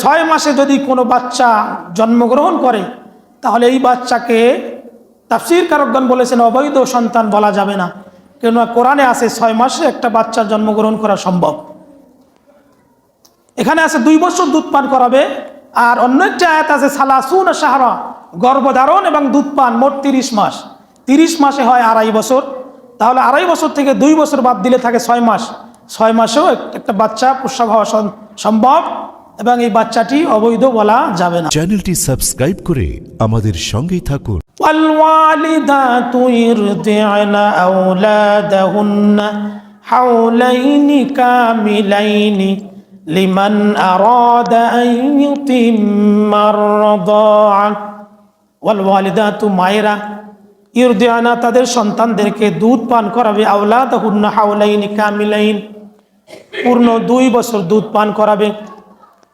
ছয় মাসে যদি কোনো বাচ্চা জন্মগ্রহণ করে, তাহলে এই বাচ্চাকে তাফসির কারকগণ বলেছেন অবৈধ সন্তান বলা যাবে না। কেননা কোরআনে আছে ছয় মাসে একটা বাচ্চা জন্মগ্রহণ করা সম্ভব। এখানে আছে দুই বছর দুধ পান করাবে, আর অন্য একটি আয়াত আছে, সালাসুন সাহারা গর্ভধারণ এবং দুধ পান মোট তিরিশ মাস। তিরিশ মাসে হয় আড়াই বছর। তাহলে আড়াই বছর থেকে দুই বছর বাদ দিলে থাকে ছয় মাস। ছয় মাসেও একটা বাচ্চা প্রসব হওয়া সম্ভব। এবং এই বাচ্চাটি অবৈধ বলা যাবে না চ্যানেলটি সাবস্ক্রাইব করে আমাদের সঙ্গেই থাকুন والوالدات يرضعن أولادهن حولين كاملين لمن أراد أن يتم الرضاعة والوالدات মায়েরা ইরদিয়ানা তাদের সন্তানদেরকে দুধ পান করাবে আওলাদ হুন্না হাওলাইন কামিলাইন পূর্ণ দুই বছর দুধ পান করাবে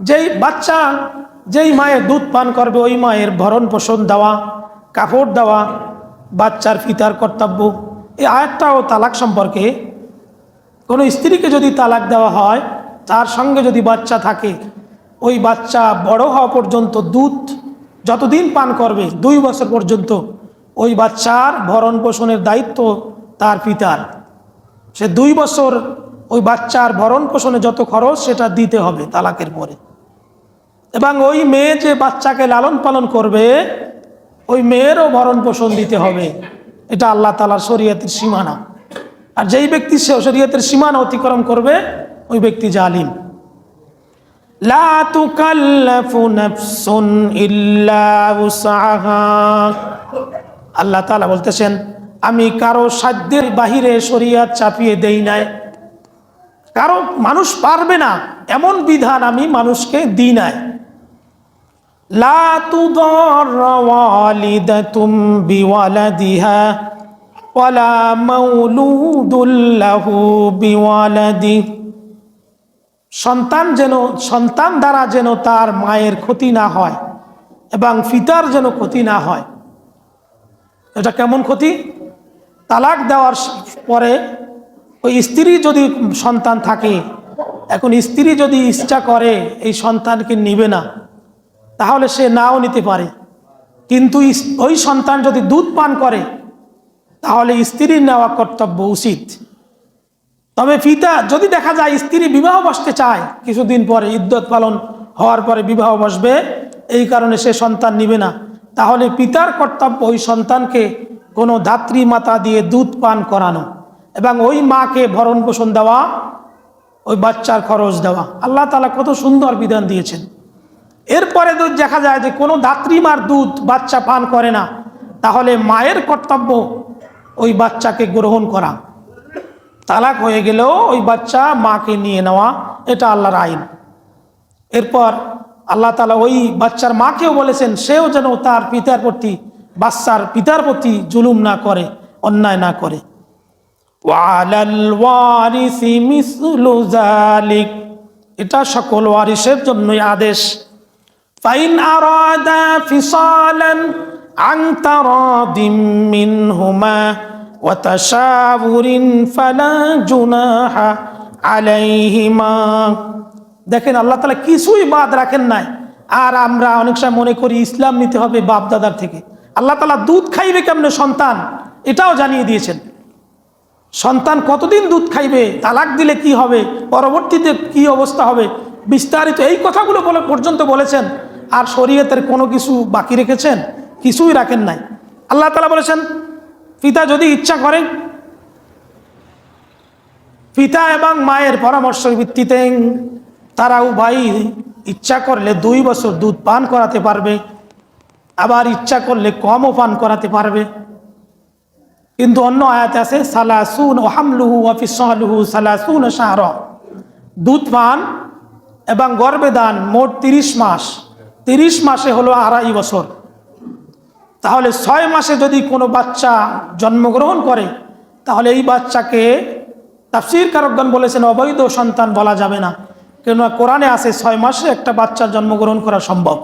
যেই বাচ্চা, যেই মায়ের দুধ পান করবে, ওই মায়ের ভরণ পোষণ দেওয়া, কাপড় দেওয়া, বাচ্চার ফিতার কর্তব্য, এই আয়াতটাও তালাক সম্পর্কে। কোনো স্ত্রীকে যদি তালাক দেওয়া হয়, তার সঙ্গে যদি বাচ্চা থাকে, ওই বাচ্চা বড় হওয়া পর্যন্ত দুধ যতদিন পান করবে, দুই বছর পর্যন্ত, ওই বাচ্চার ভরণ পোষণের দায়িত্ব তার পিতার। সে দুই বছর ওই বাচ্চার ভরণ পোষণে যত খরচ, সেটা দিতে হবে তালাকের পরে। এবং ওই মেয়ে যে বাচ্চাকে লালন পালন করবে, ওই মেয়েরও ভরণ পোষণ দিতে হবে। এটা আল্লাহ তালার শরীয়তের সীমানা। আর যেই ব্যক্তি সে শরীয়তের সীমানা অতিক্রম করবে, ওই ব্যক্তি জালিম। আল্লাহ তাআলা বলতেছেন, আমি কারও সাধ্যের বাহিরে শরীয়ত চাপিয়ে দেই নাই। কারও মানুষ পারবে না, এমন বিধান আমি মানুষকে দিই নাই। সন্তান যেন, সন্তান দ্বারা যেন তার মায়ের ক্ষতি না হয় এবং পিতার যেন ক্ষতি না হয়। এটা কেমন ক্ষতি? তালাক দেওয়ার পরে ওই স্ত্রী যদি সন্তান থাকে, এখন স্ত্রী যদি ইচ্ছা করে, এই সন্তানকে নিবে না। তাহলে সে নাও নিতে পারে। কিন্তু ওই সন্তান যদি দুধ পান করে, তাহলে স্ত্রীর নেওয়া কর্তব্য উচিত। তবে পিতা, যদি দেখা যায় স্ত্রী বিবাহ বসতে চায়, কিছুদিন পরে ইদ্যত পালন হওয়ার পরে বিবাহ বসবে, এই কারণে সে সন্তান নিবে না। তাহলে পিতার কর্তব্য ওই সন্তানকে কোনো ধাত্রী মাতা দিয়ে দুধ পান করানো এবং ওই মাকে ভরণ পোষণ দেওয়া, ওই বাচ্চার খরচ দেওয়া। আল্লাহ তালা কত সুন্দর বিধান দিয়েছেন। এরপরে দুধ দেখা যায় যে কোনো দাত্রিমার দুধ বাচ্চা পান করে না। তাহলে মায়ের কর্তব্য ওই বাচ্চাকে গ্রহণ করা। তালাক হয়ে গেলেও ওই বাচ্চা মাকে নিয়ে নেওয়া, এটা আল্লাহর আইন। এরপর আল্লাহ তালা ওই বাচ্চার মাকেও বলেছেন, সেও যেন তার পিতার প্রতি, বাচ্চার পিতার প্রতি জুলুম না করে, অন্যায় না করে। এটা সকল ওয়ারিসের জন্যই আদেশ। ফাইন আরাদা ফিসালান عن تراض منهما وتشاور فلا جناح عليهما দেখেন আল্লাহ তালা কিছুই বাদ রাখেন নাই আর আমরা অনেক সময় মনে করি ইসলাম নিতে হবে বাপ দাদার থেকে আল্লাহ তালা দুধ খাইবে কেমনে সন্তান এটাও জানিয়ে দিয়েছেন সন্তান কতদিন দুধ খাইবে তালাক দিলে কি হবে পরবর্তীতে কি অবস্থা হবে বিস্তারিত এই কথাগুলো বলে পর্যন্ত বলেছেন আর শরীয়তের কোনো কিছু বাকি রেখেছেন? কিছুই রাখেন নাই। আল্লাহ তালা বলেছেন, পিতা যদি ইচ্ছা করেন পিতা এবং মায়ের পরামর্শের ভিত্তিতে তারা উভয় ইচ্ছা করলে দুই বছর দুধ পান করাতে পারবে, আবার ইচ্ছা করলে কমও পান করাতে পারবে। কিন্তু অন্য আয়াতে আছে, সালাসুন ও হামলুহু অফিসহলুহু সালাসুন শাহর। দুধ পান এবং গর্ভে দান মোট তিরিশ মাস। তিরিশ মাসে হলো আড়াই বছর। তাহলে ছয় মাসে যদি কোনো বাচ্চা জন্মগ্রহণ করে, তাহলে এই বাচ্চাকে তাফসির কারকগণ বলেছেন অবৈধ সন্তান বলা যাবে না। কেননা কোরআনে আছে ছয় মাসে একটা বাচ্চা জন্মগ্রহণ করা সম্ভব।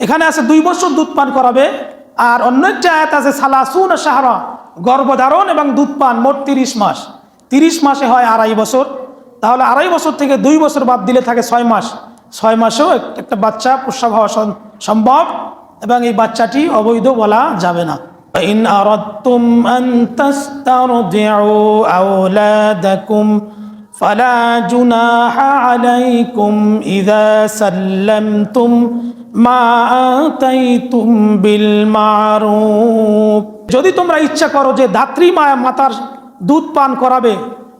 এখানে আছে দুই বছর দুধ পান করাবে, আর অন্য একটা আয়াত আছে, সালাসুন সাহারা গর্ভধারণ এবং দুধ পান মোট তিরিশ মাস। তিরিশ মাসে হয় আড়াই বছর। তাহলে আড়াই বছর থেকে দুই বছর বাদ দিলে থাকে ছয় মাস। ছয় মাসেও এক- একটা বাচ্চা প্রসব হওয়া সম- সম্ভব এবং এই বাচ্চাটি অবৈধ বলা যাবে না ইন আরাদতুম আন তাস্তারদিউ আওলাদাকুম فلا جناح عليكم إذا سلمتم ما آتيتم بالمعروف যদি তোমরা ইচ্ছা করো যে ধাত্রী মায়া মাতার দুধ পান করাবে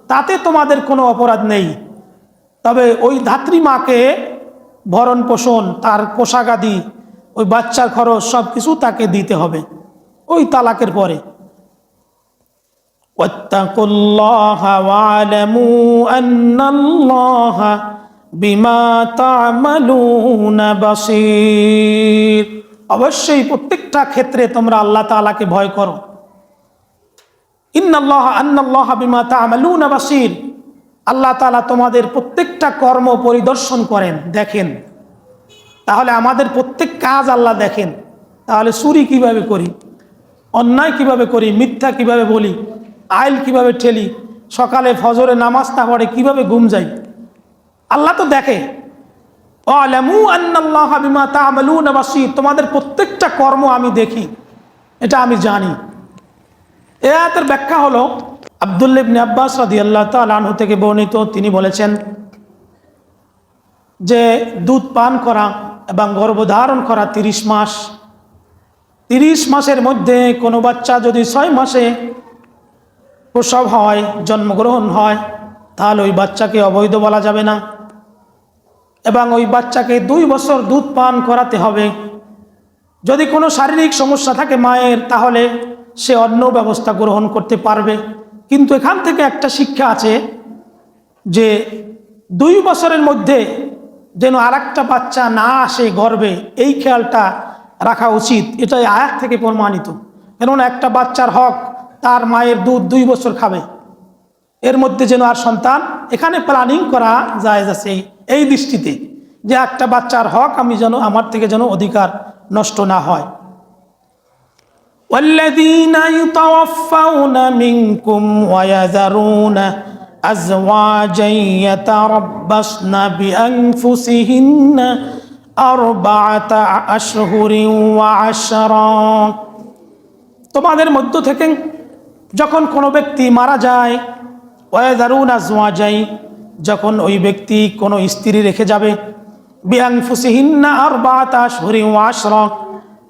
তাতে তোমাদের কোনো অপরাধ নেই তবে ওই ধাত্রী মাকে ভরণ পোষণ, তার পোশাকাদি ওই বাচ্চার খরচ, সব কিছু তাকে দিতে হবে। ওই তালাকের পরে। অবশ্যই প্রত্যেকটা ক্ষেত্রে তোমরা আল্লাহ তালাকে ভয় করো। ইন্নাল্লাহ আন্নাল্লাহ বিমা তা আমালুনা বাসির। আল্লাহ তালা তোমাদের প্রত্যেকটা কর্ম পরিদর্শন করেন, দেখেন। তাহলে আমাদের প্রত্যেক কাজ আল্লাহ দেখেন। তাহলে চুরি কীভাবে করি? অন্যায় কীভাবে করি? মিথ্যা কীভাবে বলি? আইল কীভাবে ঠেলি? সকালে ফজরে নামাজ না পড়ে কীভাবে ঘুম যাই? আল্লাহ তো দেখে। তোমাদের প্রত্যেকটা কর্ম আমি দেখি। এটা আমি জানি। এ ব্যাখ্যা হলো আবদুল্লা ইবনে আব্বাস রাদিয়াল্লাহু তাআলা আনহু থেকে বর্ণিত, তিনি বলেছেন যে দুধ পান করা এবং গর্ভধারণ করা তিরিশ মাস। তিরিশ মাসের মধ্যে কোনো বাচ্চা যদি ছয় মাসে প্রসব হয়, জন্মগ্রহণ হয়, তাহলে ওই বাচ্চাকে অবৈধ বলা যাবে না। এবং ওই বাচ্চাকে দুই বছর দুধ পান করাতে হবে। যদি কোনো শারীরিক সমস্যা থাকে মায়ের, তাহলে সে অন্য ব্যবস্থা গ্রহণ করতে পারবে। কিন্তু এখান থেকে একটা শিক্ষা আছে যে দুই বছরের মধ্যে যেন আর বাচ্চা না আসে গর্বে এই খেয়ালটা রাখা উচিত। এটাই আয়াত থেকে প্রমাণিত। কেননা একটা বাচ্চার হক, তার মায়ের দুধ দুই বছর খাবে। এর মধ্যে যেন আর সন্তান, এখানে প্ল্যানিং করা যায় যাচ্ছে এই দৃষ্টিতে যে একটা বাচ্চার হক আমি যেন, আমার থেকে যেন অধিকার নষ্ট না হয়। والذين يتوفون منكم ويذرون أزواجا يتربصن بأنفسهن أربعة أشهر وعشرا তোমাদের মধ্য থেকে যখন কোনো ব্যক্তি মারা যায় ওয়াদারুন আজওয়া যায় যখন ওই ব্যক্তি কোনো স্ত্রী রেখে যাবে বিয়াং ফুসিহিন্না আর বাতাস হরি ওয়াশর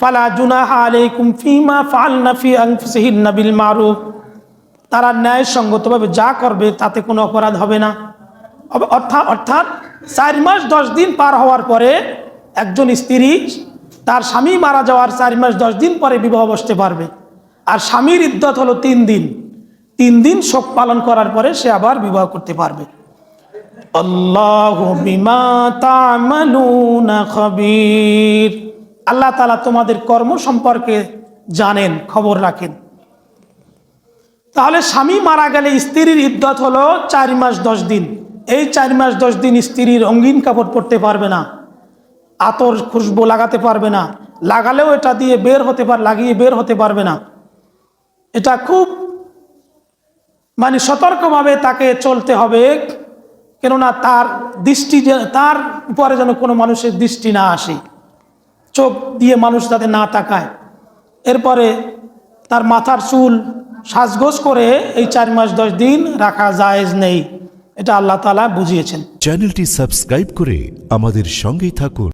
ফালা জুনাহা আলাইকুম ফিমা ফালনা ফি আনফুসিহিন্না বিল মারুফ। তারা ন্যায়সঙ্গতভাবে যা করবে তাতে কোনো অপরাধ হবে না। অর্থাৎ অর্থাৎ চার মাস দশ দিন পার হওয়ার পরে একজন স্ত্রী তার স্বামী মারা যাওয়ার চার মাস দশ দিন পরে বিবাহ বসতে পারবে। আর স্বামীর ইদ্যত হলো তিন দিন। তিন দিন শোক পালন করার পরে সে আবার বিবাহ করতে পারবে। আল্লাহ বিমা তা'মালুনা খবীর। আল্লাহ তালা তোমাদের কর্ম সম্পর্কে জানেন, খবর রাখেন। তাহলে স্বামী মারা গেলে স্ত্রীর ইদ্যত হলো চার মাস দশ দিন। এই চার মাস দশ দিন স্ত্রীর রঙিন কাপড় পরতে পারবে না, আতর খুশবু লাগাতে পারবে না, লাগালেও এটা দিয়ে বের হতে পার, লাগিয়ে বের হতে পারবে না। এটা খুব মানে সতর্কভাবে তাকে চলতে হবে, কেননা তার দৃষ্টি তার উপরে যেন কোনো মানুষের দৃষ্টি না আসে। চোখ দিয়ে মানুষ তাতে না তাকায়। এরপরে তার মাথার চুল সাজগোজ করে এই চার মাস দশ দিন রাখা জায়েজ নেই। এটা আল্লাহ তালা বুঝিয়েছেন। চ্যানেলটি সাবস্ক্রাইব করে আমাদের সঙ্গেই থাকুন।